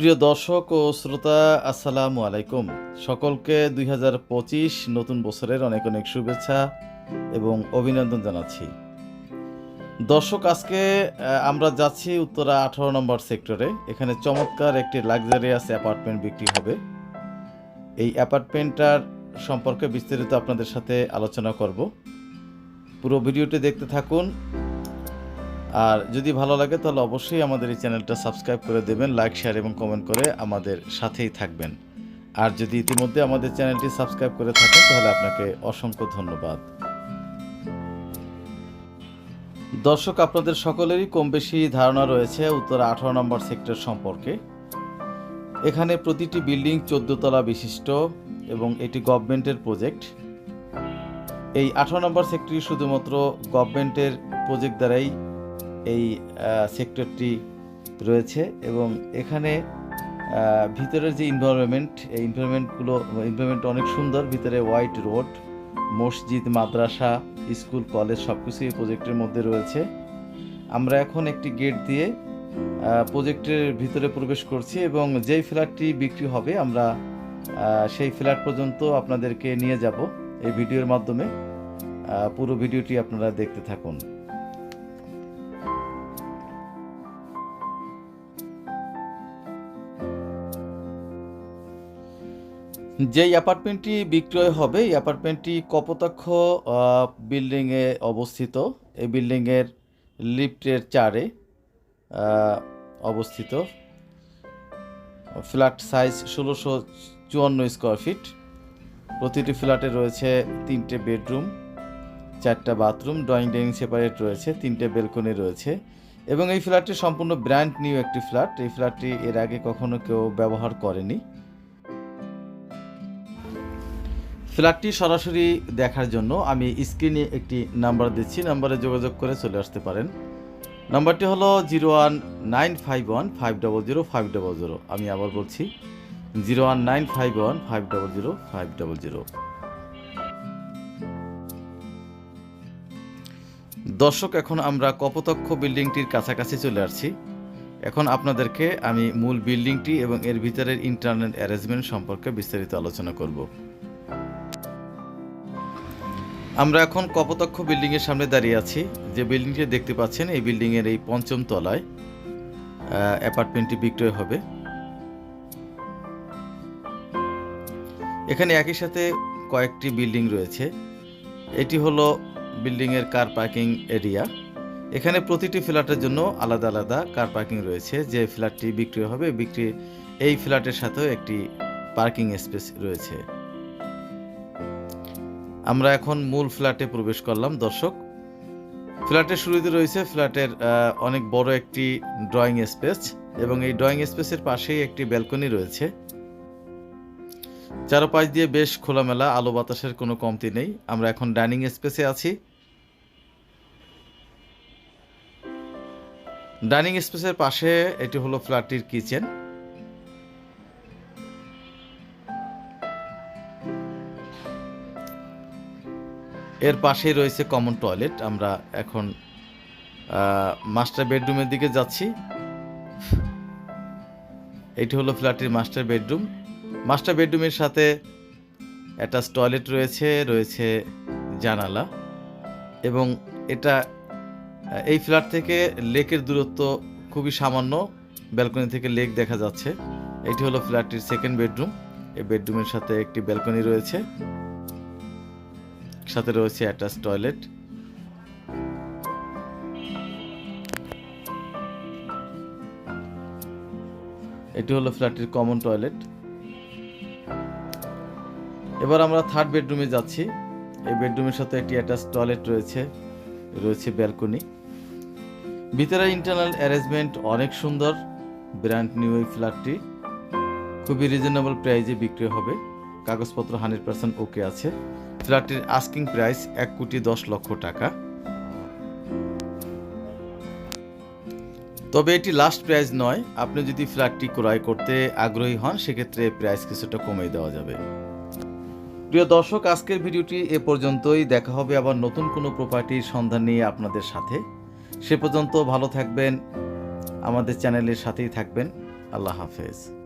প্রিয় দর্শক ও শ্রোতা, আসসালামু আলাইকুম। সকলকে দুই হাজার পঁচিশ নতুন বছরের অনেক অনেক শুভেচ্ছা এবং অভিনন্দন জানাচ্ছি। দর্শক, আজকে আমরা যাচ্ছি উত্তরা আঠারো নম্বর সেক্টরে। এখানে চমৎকার একটি লাক্সারিয়াস অ্যাপার্টমেন্ট বিক্রি হবে। এই অ্যাপার্টমেন্টটার সম্পর্কে বিস্তারিত আপনাদের সাথে আলোচনা করব। পুরো ভিডিওটি দেখতে থাকুন। আর যদি ভালো লাগে, তাহলে অবশ্যই আমাদের এই চ্যানেলটা সাবস্ক্রাইব করে দেবেন, লাইক, শেয়ার এবং কমেন্ট করে আমাদের সাথেই থাকবেন। আর যদি ইতিমধ্যে আমাদের চ্যানেলটি সাবস্ক্রাইব করে থাকেন, তাহলে আপনাকে অসংখ্য ধন্যবাদ। দর্শক, আপনাদের সকলেরই কম বেশি ধারণা রয়েছে উত্তর আঠারো নম্বর সেক্টর সম্পর্কে। এখানে প্রতিটি বিল্ডিং তলা বিশিষ্ট এবং এটি গভর্নমেন্টের প্রজেক্ট। এই আঠারো নম্বর সেক্টরটি শুধুমাত্র গভর্নমেন্টের প্রজেক্ট দ্বারাই এই সেক্টরটি রয়েছে এবং এখানে ভিতরের যে ইনভারনমেন্ট এই ইনভারনমেন্টগুলো ইনভারনমেন্ট অনেক সুন্দর। ভিতরে হোয়াইট রোড মসজিদ, মাদ্রাসা স্কুল কলেজ সব কিছু এই প্রজেক্টের মধ্যে রয়েছে। আমরা এখন একটি গেট দিয়ে প্রজেক্টের ভিতরে প্রবেশ করছি এবং যেই ফ্ল্যাটটি বিক্রি হবে, আমরা সেই ফ্ল্যাট পর্যন্ত আপনাদেরকে নিয়ে যাব এই ভিডিওর মাধ্যমে। পুরো ভিডিওটি আপনারা দেখতে থাকুন। যেই অ্যাপার্টমেন্টটি বিক্রয় হবে, এই অ্যাপার্টমেন্টটি কপোতাক্ষ বিল্ডিংয়ে অবস্থিত। এই বিল্ডিংয়ের লিফটের চারে অবস্থিত। ফ্ল্যাট সাইজ ষোলোশো চুয়ান্ন স্কোয়ার ফিট। প্রতিটি ফ্ল্যাটে রয়েছে তিনটে বেডরুম, চারটা বাথরুম, ড্রয়িং ডাইনিং সেপারেট রয়েছে, তিনটে বেলকনি রয়েছে এবং এই ফ্ল্যাটটি সম্পূর্ণ ব্র্যান্ড নিউ একটি ফ্ল্যাট। এই ফ্ল্যাটটি এর আগে কখনো কেউ ব্যবহার করেনি। ফ্ল্যাটটি সরাসরি দেখার জন্য আমি স্ক্রিনে একটি নাম্বার দিচ্ছি, নাম্বারে যোগাযোগ করে চলে আসতে পারেন। নাম্বারটি হলো zero one nine five one five double zero five double zero আমি আবার বলছি, zero one nine five one five double zero, five double zero. দর্শক, এখন আমরা কপোতক্ষ বিল্ডিংটির কাছাকাছি চলে আসছি। এখন আপনাদেরকে আমি মূল বিল্ডিংটি এবং এর ভিতরের ইন্টারনেট অ্যারেঞ্জমেন্ট সম্পর্কে বিস্তারিত আলোচনা করব। আমরা এখন কপোতক্ষ বিল্ডিং এর সামনে দাঁড়িয়ে আছি। যে বিল্ডিংটি দেখতে পাচ্ছেন, এই বিল্ডিং এর এই পঞ্চম তলায় অ্যাপার্টমেন্টটি বিক্রয় হবে। এখানে একই সাথে কয়েকটি বিল্ডিং রয়েছে। এটি হলো বিল্ডিং এর কার পার্কিং এরিয়া। এখানে প্রতিটি ফ্ল্যাটের জন্য আলাদা আলাদা কার পার্কিং রয়েছে। যে ফ্ল্যাটটি বিক্রি হবে, বিক্রি এই ফ্ল্যাটের সাথেও একটি পার্কিং স্পেস রয়েছে। আমরা এখন মূল ফ্ল্যাটে প্রবেশ করলাম, দর্শক। ফ্ল্যাটের শুরুতে রয়েছে ফ্ল্যাটের অনেক বড় একটি ড্রয়িং স্পেস এবং এই ড্রয়িং স্পেসের পাশেই একটি ব্যালকনি রয়েছে। চারপাশ দিয়ে বেশ খোলামেলা আলো বাতাসের কোনো কমতি নেই। আমরা এখন ডাইনিং স্পেসে আছি। ডাইনিং স্পেসের পাশে এটি হলো ফ্ল্যাটটির কিচেন এর পাশেই রয়েছে কমন টয়লেট আমরা এখন মাস্টার বেডরুমের দিকে যাচ্ছি। এটি হলো ফ্ল্যাটটির মাস্টার বেডরুম মাস্টার বেডরুমের সাথে অ্যাটাচ টয়লেট রয়েছে রয়েছে জানালা। এবং এটা এই ফ্ল্যাট থেকে লেকের দূরত্ব খুবই সামান্য। ব্যালকনি থেকে লেক দেখা যাচ্ছে। এটি হলো ফ্ল্যাটটির সেকেন্ড বেডরুম এই বেডরুমের সাথে একটি ব্যালকনি রয়েছে। সাথে রয়েছে অ্যাটাচ টয়লেট। এটি হলো ফ্ল্যাটটির কমন টয়লেট। এবার আমরা থার্ড বেডরুমে যাচ্ছি। এই বেডরুমের সাথে একটি অ্যাটাচ টয়লেট রয়েছে রয়েছে ব্যালকনি। ভিতরে ইন্টারনাল অ্যারেঞ্জমেন্ট অনেক সুন্দর, ব্র্যান্ড নিউ এই ফ্ল্যাটটি। খুবই রিজনেবল প্রাইজে বিক্রি হবে, কাগজপত্র হান্ড্রেড পার্সেন্ট ওকে আছে। ফ্ল্যাটটির আস্কিং প্রাইস এক কোটি দশ লক্ষ টাকা। তবে এটি লাস্ট প্রাইস নয়, আপনি যদি ফ্ল্যাটটি ক্রয় করতে আগ্রহী হন, সেক্ষেত্রে প্রাইস কিছুটা কমিয়ে দেওয়া যাবে। প্রিয় দর্শক, আজকের ভিডিওটি এ পর্যন্তই। দেখা হবে আবার নতুন কোনো প্রপার্টির সন্ধান নিয়ে আপনাদের সাথে। সে পর্যন্ত ভালো থাকবেন, আমাদের চ্যানেলের সাথেই থাকবেন। আল্লাহ হাফেজ।